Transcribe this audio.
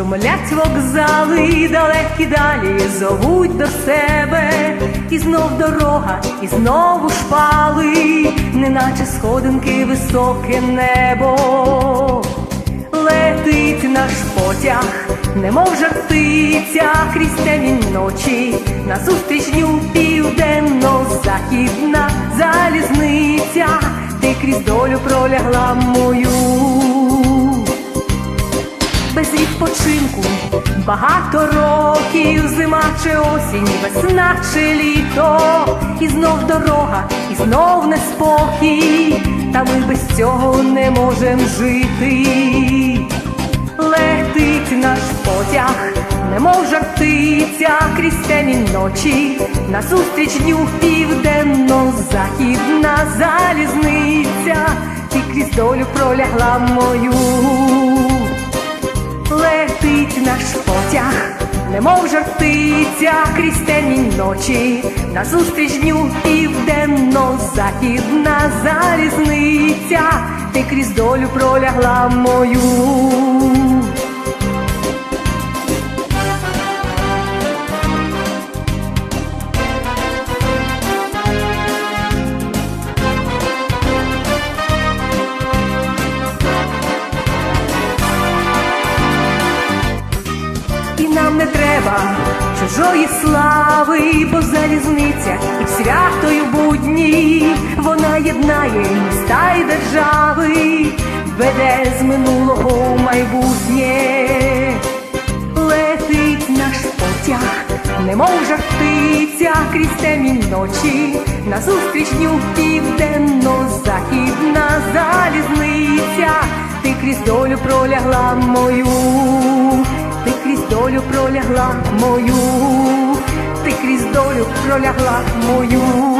Шумлять вокзали, далекі далі зовуть до себе, і знов дорога, і знову шпали, неначе сходинки високе небо. Летить наш потяг, немов жартиця крізь темні ночі, назустріч дню південно-західна залізниця, ти крізь долю пролягла мою багато років, зима чи осінь, весна чи літо, і знов дорога, і знов неспокій, та ми без цього не можем жити. Летить наш потяг, немов жартиця. Крізь темні ночі, назустріч дню південно-західна залізниця, ти крізь долю пролягла мою летить наш потяг, немов жартиця крізь темні ночі, назустріч дню південно-західна залізниця, ти крізь долю пролягла мою. І нам не треба чужої слави, бо залізниця і в свято будні вона єднає міста й держави, веде з минулого майбутнє, летить наш потяг, немов жартиця крізь темні ночі, назустріч дню південно-західна залізниця, ти крізь долю пролягла мою долю пролягла мою, ти крізь долю пролягла мою.